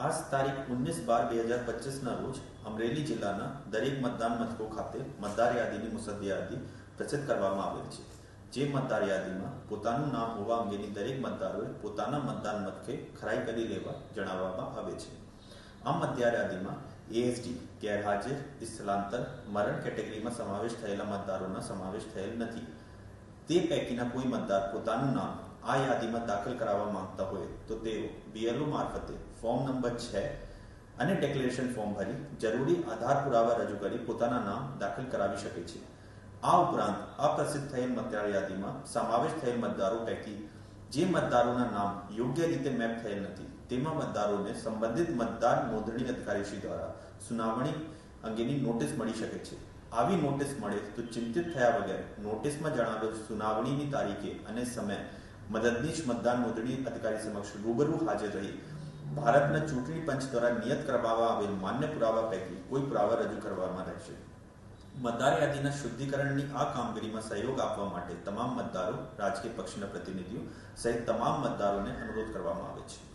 આજ તારીખ ઓગણીસ બાર બે હજાર પચીસના રોજ અમરેલી જિલ્લાના દરેક મતદાન મથકો ખાતે મતદાર યાદીની મુસદ્દી યાદી પ્રસિદ્ધ કરવામાં આવેલ છે જે મતદાર યાદીમાં પોતાનું નામ હોવા અંગેની દરેક મતદારોએ પોતાના મતદાન મથકે ખરાઈ કરી લેવા જણાવવામાં આવે છે આ મતદાર યાદીમાં એએસડી ગેરહાજર સ્થળાંતર મરણ કેટેગરીમાં સમાવેશ થયેલા મતદારોના સમાવેશ થયેલ નથી। તે પૈકીના કોઈ મતદાર પોતાનું નામ આ યાદીમાં દાખલ કરાવવા માંગતા હોય તો તેઓ બીએલઓ મારફતે ફોર્મ નંબર છ અને ડેક્લેરેશન ફોર્મ ભરી જરૂરી આધાર પુરાવા રજૂ કરી પોતાના નામ દાખલ કરાવી શકે છે. આ ઉપરાંત અપ્રસિદ્ધ થયેલ મતદાર યાદીમાં સમાવેશ થયેલ મતદારો પૈકી જે મતદારોના નામ યોગ્ય રીતે મેપ થયેલ નથી, તેમાં મતદારોને સંબંધિત મતદાર નોંધણી અધિકારીશ્રી દ્વારા સુનાવણી અંગેની નોટિસ મળી શકે છે. આવી નોટિસ મળે તો ચિંતિત થયા વગર નોટિસમાં જણાવેલ સુનાવણીની તારીખે અને સમય મદદનીશ મતદાન નોંધણી અધિકારી સમક્ષ રૂબરૂ હાજર રહી. ભારતના ચૂંટણી પંચ દ્વારા નિયત કરવામાં આવેલ માન્ય પુરાવા પૈકી કોઈ પુરાવા રજૂ કરવામાં રહેશે. મતદાર યાદીના શુદ્ધિકરણની આ કામગીરીમાં સહયોગ આપવા માટે તમામ મતદારો, રાજકીય પક્ષના પ્રતિનિધિઓ સહિત તમામ મતદારોને અનુરોધ કરવામાં આવે છે.